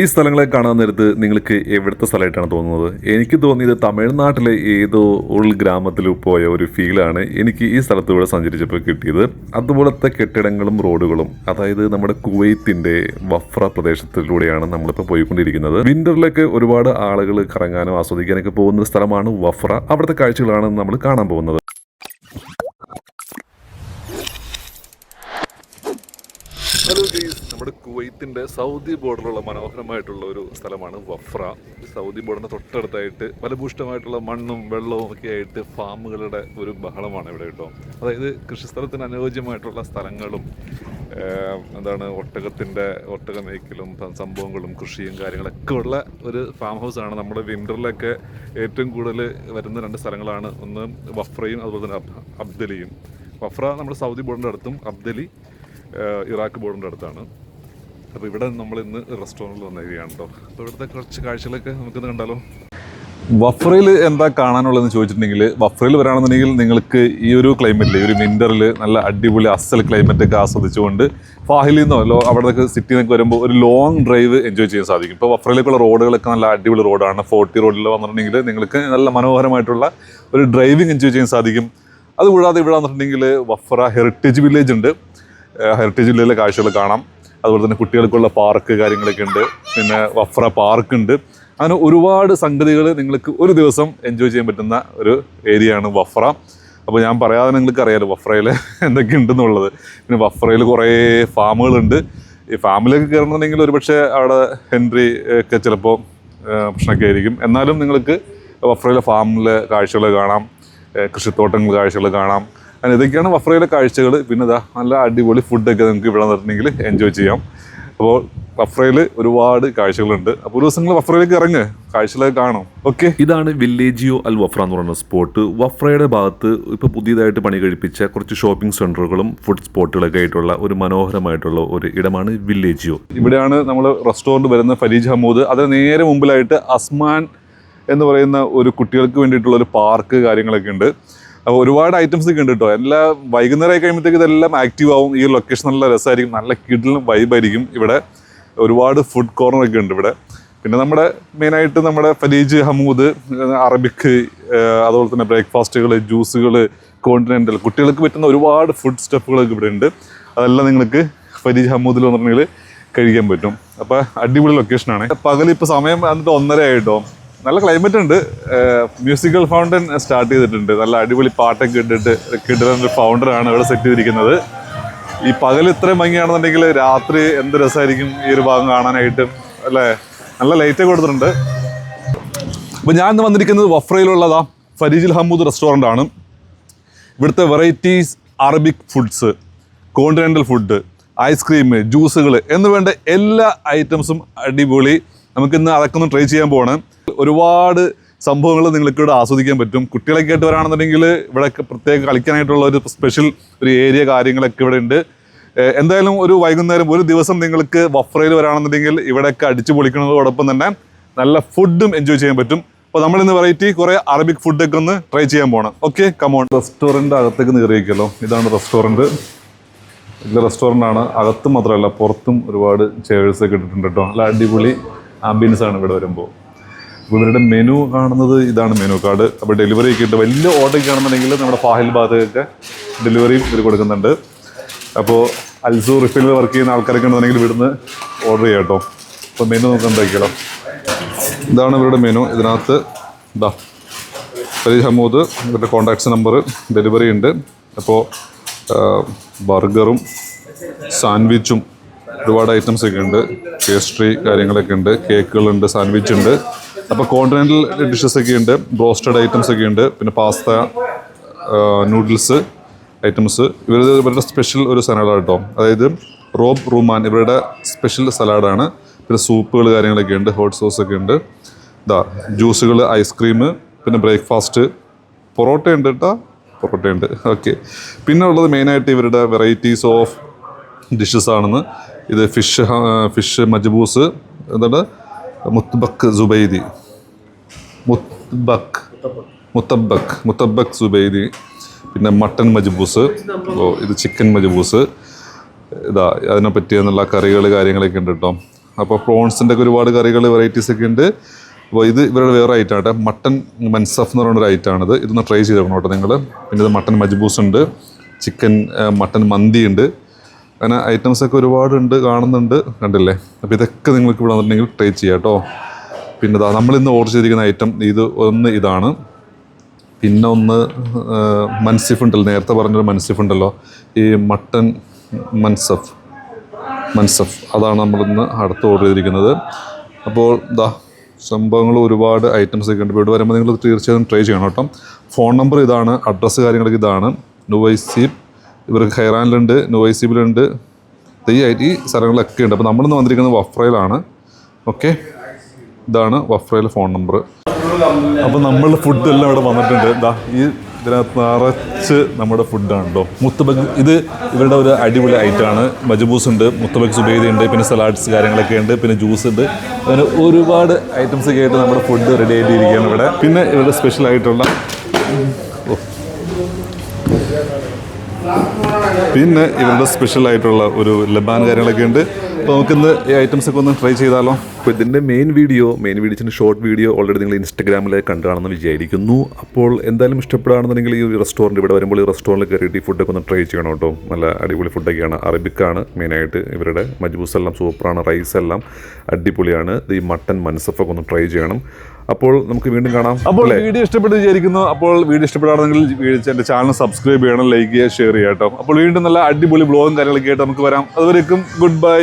ഈ സ്ഥലങ്ങളെ കാണാൻ നേരത്ത് നിങ്ങൾക്ക് എവിടുത്തെ സ്ഥലമായിട്ടാണ് തോന്നുന്നത്? എനിക്ക് തോന്നിയത് തമിഴ്നാട്ടിലെ ഏതോ ഉൾ ഗ്രാമത്തിൽ പോയ ഒരു ഫീലാണ് എനിക്ക് ഈ സ്ഥലത്തൂടെ സഞ്ചരിച്ചപ്പോൾ കിട്ടിയത്. അതുപോലത്തെ കെട്ടിടങ്ങളും റോഡുകളും അതായത് നമ്മുടെ കുവൈത്തിന്റെ വഫ്ര പ്രദേശത്തിലൂടെയാണ് നമ്മളിപ്പോൾ പോയിക്കൊണ്ടിരിക്കുന്നത്. വിന്ററിലൊക്കെ ഒരുപാട് ആളുകൾ കറങ്ങാനും ആസ്വദിക്കാനൊക്കെ പോകുന്ന സ്ഥലമാണ് വഫ്ര. അവിടുത്തെ കാഴ്ചകളാണ് നമ്മൾ കാണാൻ പോകുന്നത്. ഹലോ ഗീസ് നമ്മുടെ കുവൈത്തിന്റെ സൗദി ബോർഡറിലുള്ള മനോഹരമായിട്ടുള്ള ഒരു സ്ഥലമാണ് വഫ്ര. സൗദി ബോർഡറിന്റെ തൊട്ടടുത്തായിട്ട് ഫലഭൂഷ്ടമായിട്ടുള്ള മണ്ണും വെള്ളവും ഒക്കെ ആയിട്ട് ഫാമുകളുടെ ഒരു ബഹളമാണ് ഇവിടെ കേട്ടോ. അതായത് കൃഷിസ്ഥലത്തിന് അനുയോജ്യമായിട്ടുള്ള സ്ഥലങ്ങളും എന്താണ് ഒട്ടകത്തിന്റെ ഒട്ടക മേക്കലും സംഭവങ്ങളും കൃഷിയും കാര്യങ്ങളൊക്കെ ഉള്ള ഒരു ഫാം ഹൗസാണ് നമ്മുടെ വിന്ററിലൊക്കെ ഏറ്റവും കൂടുതൽ വരുന്ന രണ്ട് സ്ഥലങ്ങളാണ് ഒന്ന് വഫ്രയും അതുപോലെ തന്നെ അബ്ദലിയും. വഫ്ര നമ്മുടെ സൗദി ബോർഡിന്റെ അടുത്തും അബ്ദലി ഇറാഖ് ബോർഡിന്റെ അടുത്താണ്. അപ്പോൾ ഇവിടെ നമ്മൾ ഇന്ന് റെസ്റ്റോറന്റിൽ വന്നിരിക്കുകയാണ് കേട്ടോ അപ്പോൾ ഇവിടുത്തെ കുറച്ച് കാഴ്ചകളൊക്കെ നമുക്കിന്ന് കണ്ടാലോ? വഫ്രയിൽ എന്താ കാണാനുള്ളതെന്ന് ചോദിച്ചിട്ടുണ്ടെങ്കിൽ വഫ്രയിൽ വരാണെന്നുണ്ടെങ്കിൽ നിങ്ങൾക്ക് ഈ ഒരു ക്ലൈമറ്റിൽ ഈ ഒരു വിന്ററിൽ നല്ല അടിപൊളി അസൽ ക്ലൈമറ്റൊക്കെ ആസ്വദിച്ചുകൊണ്ട് ഫാഹിലിൽ നിന്നോ അവിടെ സിറ്റിയിൽ നിന്നൊക്കെ വരുമ്പോൾ ഒരു ലോങ് ഡ്രൈവ് എൻജോയ് ചെയ്യാൻ സാധിക്കും. ഇപ്പോൾ വഫ്രയിലേക്കുള്ള റോഡുകളൊക്കെ നല്ല അടിപൊളി റോഡാണ്. ഫോർട്ടി റോഡിൽ വന്നിട്ടുണ്ടെങ്കിൽ നിങ്ങൾക്ക് നല്ല മനോഹരമായിട്ടുള്ള ഒരു ഡ്രൈവിംഗ് എൻജോയ് ചെയ്യാൻ സാധിക്കും. അതുകൂടാതെ ഇവിടെ വന്നിട്ടുണ്ടെങ്കിൽ വഫ്ര ഹെറിറ്റേജ് വില്ലേജ് ഉണ്ട്. ഹെറിറ്റേജ് ജില്ലയിലെ കാഴ്ചകൾ കാണാം. അതുപോലെ തന്നെ കുട്ടികൾക്കുള്ള പാർക്ക് കാര്യങ്ങളൊക്കെ ഉണ്ട്. പിന്നെ വഫ്ര പാർക്ക് ഉണ്ട്. അങ്ങനെ ഒരുപാട് സംഗതികൾ നിങ്ങൾക്ക് ഒരു ദിവസം എൻജോയ് ചെയ്യാൻ പറ്റുന്ന ഒരു ഏരിയയാണ് വഫ്ര. അപ്പോൾ ഞാൻ പറയാതെ നിങ്ങൾക്ക് അറിയാലോ വഫ്രയിൽ എന്തൊക്കെ ഉണ്ടെന്നുള്ളത്. പിന്നെ വഫ്രയിൽ കുറേ ഫാമുകളുണ്ട്. ഈ ഫാമിലൊക്കെ കയറണമെന്നുണ്ടെങ്കിൽ ഒരുപക്ഷെ അവിടെ ഹെൻറി ഒക്കെ ചിലപ്പോൾ പ്രശ്നമൊക്കെ ആയിരിക്കും. എന്നാലും നിങ്ങൾക്ക് വഫ്രയിലെ ഫാമിലെ കാഴ്ചകൾ കാണാം. കൃഷിത്തോട്ടങ്ങൾ കാഴ്ചകൾ കാണാം. അങ്ങനെ ഇതൊക്കെയാണ് വഫ്രയിലെ കാഴ്ചകൾ. പിന്നെ ഇതാ നല്ല അടിപൊളി ഫുഡൊക്കെ നിങ്ങൾക്ക് ഇവിടെ നിന്നിട്ടുണ്ടെങ്കിൽ എൻജോയ് ചെയ്യാം. അപ്പോൾ വഫ്രയിൽ ഒരുപാട് കാഴ്ചകളുണ്ട്. അപ്പോൾ ഒരു ദിവസം നിങ്ങൾ വഫ്രയിലേക്ക് ഇറങ്ങ്. കാഴ്ചകളൊക്കെ കാണും. ഓക്കെ ഇതാണ് വില്ലേജിയോ അൽ വഫ്ര എന്ന് പറയുന്ന സ്പോട്ട് വഫ്രയുടെ ഭാഗത്ത് ഇപ്പോൾ പുതിയതായിട്ട് പണി കഴിപ്പിച്ച കുറച്ച് ഷോപ്പിംഗ് സെന്ററുകളും ഫുഡ് സ്പോട്ടുകളൊക്കെ ആയിട്ടുള്ള ഒരു മനോഹരമായിട്ടുള്ള ഒരു ഇടമാണ് വില്ലേജിയോ ഇവിടെയാണ് നമ്മൾ റെസ്റ്റോറന്റ് വരുന്ന ഫരീജ് ഹമൂദ്. അതിന് നേരെ മുമ്പിലായിട്ട് അസ്മാൻ എന്ന് പറയുന്ന ഒരു കുട്ടികൾക്ക് വേണ്ടിയിട്ടുള്ള ഒരു പാർക്ക് കാര്യങ്ങളൊക്കെ ഉണ്ട്. അപ്പോൾ ഒരുപാട് ഐറ്റംസ് ഒക്കെ ഉണ്ട് കേട്ടോ എല്ലാ വൈകുന്നേരം ആയി കഴിയുമ്പോഴത്തേക്ക് ഇതെല്ലാം ആക്റ്റീവ് ആവും. ഈ ലൊക്കേഷൻ നല്ല രസമായിരിക്കും. നല്ല കിഡിലും വൈബായിരിക്കും ഇവിടെ. ഒരുപാട് ഫുഡ് കോർണർ ഒക്കെ ഉണ്ട് ഇവിടെ. പിന്നെ നമ്മുടെ മെയിനായിട്ട് നമ്മുടെ ഫലീജ് ഹമൂദ് അറബിക് അതുപോലെ തന്നെ ബ്രേക്ക്ഫാസ്റ്റുകൾ ജ്യൂസുകൾ കോണ്ടിനെന്റൽ കുട്ടികൾക്ക് പറ്റുന്ന ഒരുപാട് ഫുഡ് സ്റ്റെപ്പുകളൊക്കെ ഇവിടെ ഉണ്ട്. അതെല്ലാം നിങ്ങൾക്ക് ഫരീജ് ഹമൂദിൽ വന്നിട്ടുണ്ടെങ്കിൽ കഴിക്കാൻ പറ്റും. അപ്പോൾ അടിപൊളി ലൊക്കേഷനാണ് പകൽ ഇപ്പോൾ സമയം എന്നിട്ട് ഒന്നര ആയിട്ടോ നല്ല ക്ലൈമറ്റ് ഉണ്ട്. മ്യൂസിക്കൽ ഫൗണ്ടൻ സ്റ്റാർട്ട് ചെയ്തിട്ടുണ്ട്. നല്ല അടിപൊളി പാട്ടൊക്കെ ഇട്ടിട്ട് കിട്ടുന്ന ഫൗണ്ടറാണ് ഇവിടെ സെറ്റ് ചെയ്തിരിക്കുന്നത്. ഈ പകൽ ഇത്രയും ഭംഗിയാണെന്നുണ്ടെങ്കിൽ രാത്രി എന്ത് രസമായിരിക്കും ഈ ഒരു ഭാഗം കാണാനായിട്ട് അല്ലേ? നല്ല ലൈറ്റ് കൊടുത്തിട്ടുണ്ട്. അപ്പോൾ ഞാൻ ഇന്ന് വന്നിരിക്കുന്നത് വഫ്രയിലുള്ളതാ. ഫരീജിൽ ഹമ്മൂദ് റെസ്റ്റോറന്റ് ആണ്. ഇവിടുത്തെ varieties Arabic foods continental food ice cream ജ്യൂസുകൾ എന്ന് വേണ്ട എല്ലാ ഐറ്റംസും അടിപൊളി. നമുക്കിന്ന് അതൊക്കെ ഒന്ന് ട്രൈ ചെയ്യാൻ പോവാണ്. ഒരുപാട് സംഭവങ്ങൾ നിങ്ങൾക്ക് ഇവിടെ ആസ്വദിക്കാൻ പറ്റും. കുട്ടികളൊക്കെ ആയിട്ട് വരാണെന്നുണ്ടെങ്കിൽ ഇവിടെ പ്രത്യേകം കളിക്കാനായിട്ടുള്ള ഒരു സ്പെഷ്യൽ ഒരു ഏരിയ കാര്യങ്ങളൊക്കെ ഇവിടെ ഉണ്ട്. എന്തായാലും ഒരു വൈകുന്നേരം ഒരു ദിവസം നിങ്ങൾക്ക് വഫ്രയിൽ വരാണെന്നുണ്ടെങ്കിൽ ഇവിടെയൊക്കെ അടിച്ചു പൊളിക്കുന്നതോടൊപ്പം തന്നെ നല്ല ഫുഡും എൻജോയ് ചെയ്യാൻ പറ്റും. അപ്പോൾ നമ്മൾ ഇന്ന് വെറൈറ്റി കുറേ അറബിക് ഫുഡൊക്കെ ഒന്ന് ട്രൈ ചെയ്യാൻ പോകണം ഓക്കെ കമോൺ റെസ്റ്റോറന്റ് അകത്തേക്ക് കയറിയിരിക്കല്ലോ ഇതാണ് റെസ്റ്റോറന്റ് ഇതിലെ റെസ്റ്റോറന്റ് ആണ്. അകത്തും മാത്രമല്ല പുറത്തും ഒരുപാട് ചെയർസ് ഒക്കെ ഇട്ടിട്ടുണ്ട് കേട്ടോ നല്ല അടിപൊളി ആംബിയൻസ് ആണ് ഇവിടെ വരുമ്പോൾ. ഇവരുടെ മെനു കാണുന്നത് ഇതാണ് മെനു കാർഡ്. അപ്പോൾ ഡെലിവറി ഒക്കെ ഉണ്ട്. വലിയ ഓർഡർ ഒക്കെ ആണെന്നുണ്ടെങ്കിൽ നമ്മുടെ ഫാഹിൽ ഭാഗത്തൊക്കെ ഡെലിവറിയും ഇവർ കൊടുക്കുന്നുണ്ട്. അപ്പോൾ അൽസു റിഫിൽ വർക്ക് ചെയ്യുന്ന ആൾക്കാരൊക്കെ ഉണ്ടെന്നുണ്ടെങ്കിൽ ഇവിടുന്ന് ഓർഡർ ചെയ്യാം കേട്ടോ. അപ്പോൾ മെനു നമുക്ക് എന്താക്കിയാലോ ഇതാണ് ഇവരുടെ മെനു. ഇതിനകത്ത് ഇതാ ഫരീദ് ഹമൂദ് ഇവരുടെ കോൺടാക്ട്സ് നമ്പർ ഡെലിവറി ഉണ്ട്. അപ്പോൾ ബർഗറും സാൻഡ്വിച്ചും ഒരുപാട് ഐറ്റംസ് ഒക്കെ ഉണ്ട്. പേസ്ട്രി കാര്യങ്ങളൊക്കെ ഉണ്ട്. കേക്കുകളുണ്ട് സാൻഡ്വിച്ച് ഉണ്ട്. അപ്പോൾ കോണ്ടിനെന്റൽ ഡിഷസ് ഒക്കെ ഉണ്ട്. ബ്രോസ്റ്റഡ് ഐറ്റംസ് ഒക്കെ ഉണ്ട്. പിന്നെ പാസ്ത നൂഡിൽസ് ഐറ്റംസ് ഇവർ ഇവരുടെ സ്പെഷ്യൽ ഒരു സലാഡാണ് കേട്ടോ അതായത് റോബ് റൂമാൻ ഇവരുടെ സ്പെഷ്യൽ സലാഡാണ് പിന്നെ സൂപ്പുകൾ കാര്യങ്ങളൊക്കെ ഉണ്ട്. ഹോട്ട് സോസ് ഒക്കെ ഉണ്ട്. ഇതാ ജ്യൂസുകൾ ഐസ്ക്രീം പിന്നെ ബ്രേക്ക്ഫാസ്റ്റ് പൊറോട്ട ഉണ്ട് കേട്ടോ പൊറോട്ട ഉണ്ട്. ഓക്കെ പിന്നെ ഉള്ളത് മെയിനായിട്ട് ഇവരുടെ വെറൈറ്റീസ് ഓഫ് ഡിഷസ് ആണെന്ന്. ഇത് ഫിഷ് ഫിഷ് മജ്ബൂസ്. എന്താണ്? മുത്തബക്ക് സുബൈദി. മുത്തബക്ക് മുത്തബക്ക് മുത്തബക്ക് സുബൈദി. പിന്നെ മട്ടൻ മജ്ബൂസ്. ഓ ഇത് ചിക്കൻ മജ്ബൂസ്. ഇതാ അതിനെ പറ്റിയെന്നുള്ള കറികൾ കാര്യങ്ങളൊക്കെ ഉണ്ട് കേട്ടോ. അപ്പോൾ പ്രോൺസിന്റെ ഒക്കെ ഒരുപാട് കറികൾ വെറൈറ്റീസ് ഒക്കെ ഉണ്ട്. അപ്പോൾ ഇത് ഇവരുടെ വേറെ ഐറ്റം ആട്ടെ മട്ടൻ മൻസഫ് എന്ന് പറയുന്ന ഒരു ഐറ്റം ആണിത്. ഇതൊന്ന് ട്രൈ ചെയ്തേക്കണം കേട്ടോ നിങ്ങൾ. പിന്നെ ഇത് മട്ടൻ മജ്ബൂസ് ഉണ്ട്. ചിക്കൻ മട്ടൻ മന്തി ഉണ്ട്. അങ്ങനെ ഐറ്റംസ് ഒക്കെ ഒരുപാടുണ്ട് കാണുന്നുണ്ട് കണ്ടില്ലേ? അപ്പോൾ ഇതൊക്കെ നിങ്ങൾക്ക് ഇവിടെ വന്നിട്ടുണ്ടെങ്കിൽ ട്രൈ ചെയ്യാം കേട്ടോ. പിന്നെ ഇതാ നമ്മളിന്ന് ഓർഡർ ചെയ്തിരിക്കുന്ന ഐറ്റം ഇത് ഒന്ന് ഇതാണ്. പിന്നെ ഒന്ന് മൻസിഫ് ഉണ്ടല്ലോ. നേരത്തെ പറഞ്ഞൊരു മൻസിഫ് ഉണ്ടല്ലോ. ഈ മട്ടൻ മൻസഫ്. മൻസഫ്. അതാണ് നമ്മളിന്ന് അടുത്ത് ഓർഡർ ചെയ്തിരിക്കുന്നത്. അപ്പോൾ ഇതാ സംഭവങ്ങൾ ഒരുപാട് ഐറ്റംസ് ഒക്കെ ഉണ്ട്. ഇവിടെ വരുമ്പോൾ നിങ്ങൾ തീർച്ചയായും ട്രൈ ചെയ്യണം കേട്ടോ. ഫോൺ നമ്പർ ഇതാണ് അഡ്രസ്സ് കാര്യങ്ങളൊക്കെ ഇതാണ്. നുവൈസീബ് ഇവർക്ക് ഹൈറാനിലുണ്ട് നോയിസിബിലുണ്ട്. തെയ്യായിട്ട് ഈ സ്ഥലങ്ങളിലൊക്കെ ഉണ്ട്. അപ്പോൾ നമ്മളിന്ന് വന്നിരിക്കുന്നത് വഫ്രയിലാണ്. ഓക്കെ? ഇതാണ് വഫ്രയിലെ ഫോൺ നമ്പർ അപ്പോൾ നമ്മൾ ഫുഡ് എല്ലാം ഇവിടെ വന്നിട്ടുണ്ട്. ദാ ഈ ഇതിനകത്ത് നിറച്ച് നമ്മുടെ ഫുഡാണ് കേട്ടോ മുത്തബഗ് ഇത് ഇവരുടെ ഒരു അടിപൊളി ഐറ്റമാണ് മജബൂസ് ഉണ്ട് മുത്തബഗ് സുബേദി ഉണ്ട് പിന്നെ സലാഡ്സ് കാര്യങ്ങളൊക്കെ ഉണ്ട് പിന്നെ ജ്യൂസ് ഉണ്ട്. അങ്ങനെ ഒരുപാട് ഐറ്റംസ് ഒക്കെ ആയിട്ട് നമ്മുടെ ഫുഡ് റെഡി ആയിട്ടിരിക്കുകയാണ് ഇവിടെ. പിന്നെ ഇവരുടെ സ്പെഷ്യൽ ആയിട്ടുള്ള. പിന്നെ ഇവരുടെ സ്പെഷ്യൽ ആയിട്ടുള്ള ഒരു ലബാൻ കാര്യങ്ങളൊക്കെ ഉണ്ട്. അപ്പോൾ നമുക്കിന്ന് ഈ ഐറ്റംസ് ഒക്കെ ഒന്ന് ട്രൈ ചെയ്താലോ? അപ്പോൾ ഇതിന്റെ മെയിൻ വീഡിയോ മെയിൻ വീഡിയോസിന്റെ ഷോർട്ട് വീഡിയോ ഓൾറെഡി നിങ്ങൾ ഇൻസ്റ്റാഗ്രാമിൽ കണ്ടാണെന്ന് വിചാരിക്കുന്നു. അപ്പോൾ എന്തായാലും ഇഷ്ടപ്പെടുകയാണെന്നുണ്ടെങ്കിൽ ഈ റെസ്റ്റോറന്റ് ഇവിടെ വരുമ്പോൾ ഈ റെസ്റ്റോറന്റിൽ കയറിയിട്ട് ഈ ഫുഡൊക്കെ ഒന്ന് ട്രൈ ചെയ്യണം കേട്ടോ. നല്ല അടിപൊളി ഫുഡൊക്കെയാണ് അറബിക്കാണ് മെയിനായിട്ട് ഇവരുടെ. മജ്ബൂസ് എല്ലാം സൂപ്പറാണ് റൈസ് എല്ലാം അടിപൊളിയാണ്. ഈ മട്ടൻ മൻസഫൊക്കെ ഒന്ന് ട്രൈ ചെയ്യണം. അപ്പോൾ നമുക്ക് വീണ്ടും കാണാം അപ്പോൾ വീഡിയോ ഇഷ്ടപ്പെട്ട് വിചാരിക്കുന്നു. അപ്പോൾ വീഡിയോ ഇഷ്ടപ്പെടുകയാണെങ്കിൽ എന്റെ ചാനൽ സബ്സ്ക്രൈബ് ചെയ്യണം ലൈക്ക് ചെയ്യുക ഷെയർ ചെയ്യാം കേട്ടോ. അപ്പോൾ വീണ്ടും നല്ല അടിപൊളി ബ്ലോഗും കാര്യങ്ങളൊക്കെ ആയിട്ട് നമുക്ക് വരാം. അതുവരേക്കും ഗുഡ് ബൈ